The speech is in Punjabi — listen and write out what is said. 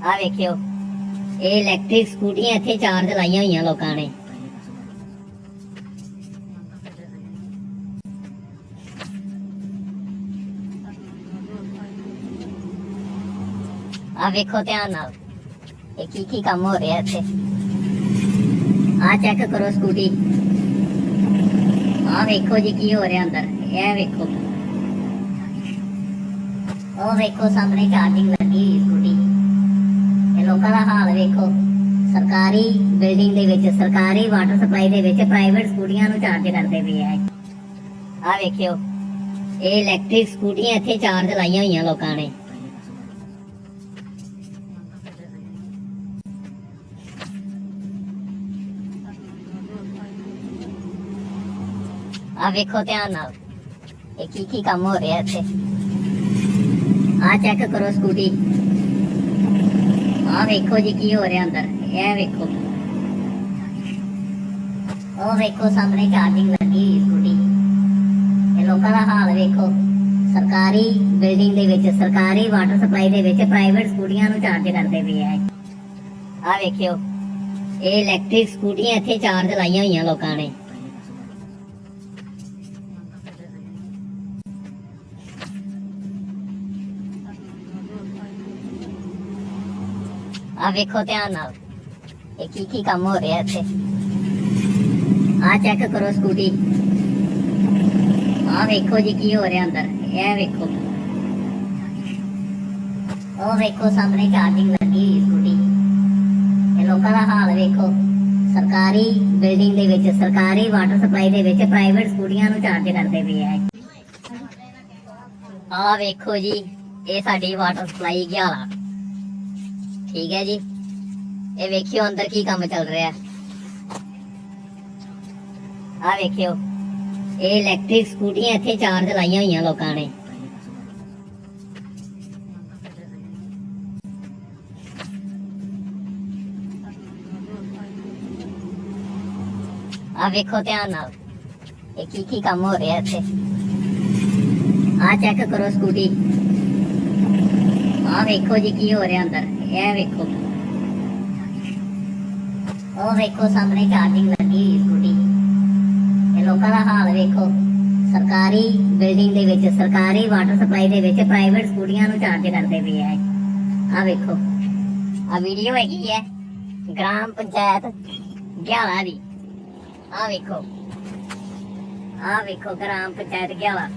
ਆ ਵੇਖਿਓ, ਇਹ ਇਲੈਕਟ੍ਰਿਕ ਸਕੂਟੀਆਂ ਇੱਥੇ ਚਾਰਜ ਲਾਈਆਂ ਹੋਈਆਂ ਲੋਕਾਂ ਨੇ। ਆ ਵੇਖੋ ਧਿਆਨ ਨਾਲ, ਇਹ ਕੀ ਕੀ ਕੰਮ ਹੋ ਰਿਹਾ ਇੱਥੇ। ਆ ਚੈੱਕ ਕਰੋ ਸਕੂਟੀ ਆ ਵੇਖੋ ਜੀ ਕੀ ਹੋ ਰਿਹਾ ਅੰਦਰ, ਇਹ ਵੇਖੋ। ਉਹ ਵੇਖੋ ਸਾਹਮਣੇ ਚਾਰਜਿੰਗ ਲੱਗੀ ਹੋਈ ਲੋਕਾਂ ਦਾ ਹਾਲ ਵੇਖੋ ਸਰਕਾਰੀ ਬਿਲਡਿੰਗ ਦੇ ਵਿੱਚ, ਸਰਕਾਰੀ ਵਾਟਰ ਸਪਲਾਈ ਦੇ ਵਿੱਚ ਪ੍ਰਾਈਵੇਟ ਸਕੂਟੀਆਂ ਨੂੰ ਚਾਰਜ ਕਰਦੇ ਪਏ ਆ। ਆ ਵੇਖਿਓ, ਇਹ ਇਲੈਕਟ੍ਰਿਕ ਸਕੂਟੀਆਂ ਇੱਥੇ ਚਾਰਜ ਲਾਈਆਂ ਹੋਈਆਂ ਲੋਕਾਂ ਨੇ। ਆ ਵੇਖੋ ਧਿਆਨ ਨਾਲ, ਇਹ ਕੀ ਕੀ ਕੰਮ ਹੋ ਰਿਹਾ ਇੱਥੇ। ਆ ਚੈੱਕ ਕਰੋ ਸਕੂਟੀ ਆ ਵੇਖੋ ਜੀ ਕੀ ਹੋ ਰਿਹਾ ਅੰਦਰ। ਇਹ ਵੇਖੋ। ਉਹ ਵੇਖੋ, ਸਾਹਮਣੇ ਚਾਰਜਿੰਗ ਲੱਗੀ ਸਕੂਟੀ। ਇਹ ਲੋਕਾਂ ਦਾ ਹਾਲ ਵੇਖੋ। ਸਰਕਾਰੀ ਬਿਲਡਿੰਗ ਦੇ ਵਿੱਚ, ਸਰਕਾਰੀ ਵਾਟਰ ਸਪਲਾਈ ਦੇ ਵਿੱਚ ਪ੍ਰਾਈਵੇਟ ਸਕੂਟੀਆਂ ਨੂੰ ਚਾਰਜ ਕਰਦੇ ਪਏ ਆ ਆ ਵੇਖਿਓ। ਇਹ ਇਲੈਕਟ੍ਰਿਕ ਸਕੂਟੀਆਂ ਇੱਥੇ ਚਾਰਜ ਲਾਈਆਂ ਹੋਈਆਂ ਲੋਕਾਂ ਨੇ। ਆ ਵੇਖੋ ਧਿਆਨ ਨਾਲ ਇਹ ਕੀ ਕੀ ਕੰਮ ਹੋ ਰਿਹਾ ਇੱਥੇ ਆ ਚੈੱਕ ਕਰੋ ਸਕੂਟੀ ਆ ਵੇਖੋ ਜੀ ਕੀ ਹੋ ਰਿਹਾ ਅੰਦਰ ਇਹ ਵੇਖੋ ਉਹ ਵੇਖੋ ਸਾਹਮਣੇ ਚਾਰਜਿੰਗ ਲੱਗੀ ਹੋਈ ਸਕੂਟੀ ਇਹ ਲੋਕਾਂ ਦਾ ਹਾਲ ਵੇਖੋ ਸਰਕਾਰੀ ਬਿਲਡਿੰਗ ਦੇ ਵਿੱਚ ਸਰਕਾਰੀ ਵਾਟਰ ਸਪਲਾਈ ਦੇ ਵਿੱਚ ਪ੍ਰਾਈਵੇਟ ਸਕੂਟੀਆਂ ਨੂੰ ਚਾਰਜ ਕਰਦੇ ਪਏ ਆ ਆ ਵੇਖੋ ਜੀ ਇਹ ਸਾਡੀ ਵਾਟਰ ਸਪਲਾਈ ਗਿਆਲਾ ਠੀਕ ਹੈ ਜੀ। ਇਹ ਵੇਖਿਓ ਅੰਦਰ ਕੀ ਕੰਮ ਚੱਲ ਰਿਹਾ। ਆ ਵੇਖਿਓ। ਇਹ ਇਲੈਕਟ੍ਰਿਕ ਸਕੂਟੀਆਂ ਇੱਥੇ ਚਾਰਜ ਲਾਈਆਂ ਹੋਈਆਂ ਲੋਕਾਂ ਨੇ। ਆ ਵੇਖੋ ਧਿਆਨ ਨਾਲ। ਇਹ ਕੀ ਕੀ ਕੰਮ ਹੋ ਰਿਹਾ ਇੱਥੇ। ਆ ਚੈੱਕ ਕਰੋ ਸਕੂਟੀ ਆ ਵੇਖੋ ਜੀ ਕੀ ਹੋ ਰਿਹਾ ਅੰਦਰ। ਇਹ ਵੇਖੋ ਉਹ ਵੇਖੋ, ਸਾਹਮਣੇ ਚਾਰਜਿੰਗ ਲੱਗੀ ਹੋਈ ਸਕੂਟੀ। ਇਹ ਲੋਕਾਂ ਦਾ ਹਾਲ ਵੇਖੋ। ਸਰਕਾਰੀ ਬਿਲਡਿੰਗ ਦੇ ਵਿੱਚ, ਸਰਕਾਰੀ ਵਾਟਰ ਸਪਲਾਈ ਦੇ ਵਿੱਚ ਪ੍ਰਾਈਵੇਟ ਸਕੂਟੀਆਂ ਨੂੰ ਚਾਰਜ ਕਰਦੇ ਪਏ ਆ ਆ ਵੇਖੋ। ਆ ਵੀਡੀਓ ਹੈਗੀ ਹੈ, ਗ੍ਰਾਮ ਪੰਚਾਇਤ ਗਿਆਲਾ ਦੀ। ਆ ਵੇਖੋ। ਆ ਵੇਖੋ, ਗ੍ਰਾਮ ਪੰਚਾਇਤ ਗਿਆਲਾ।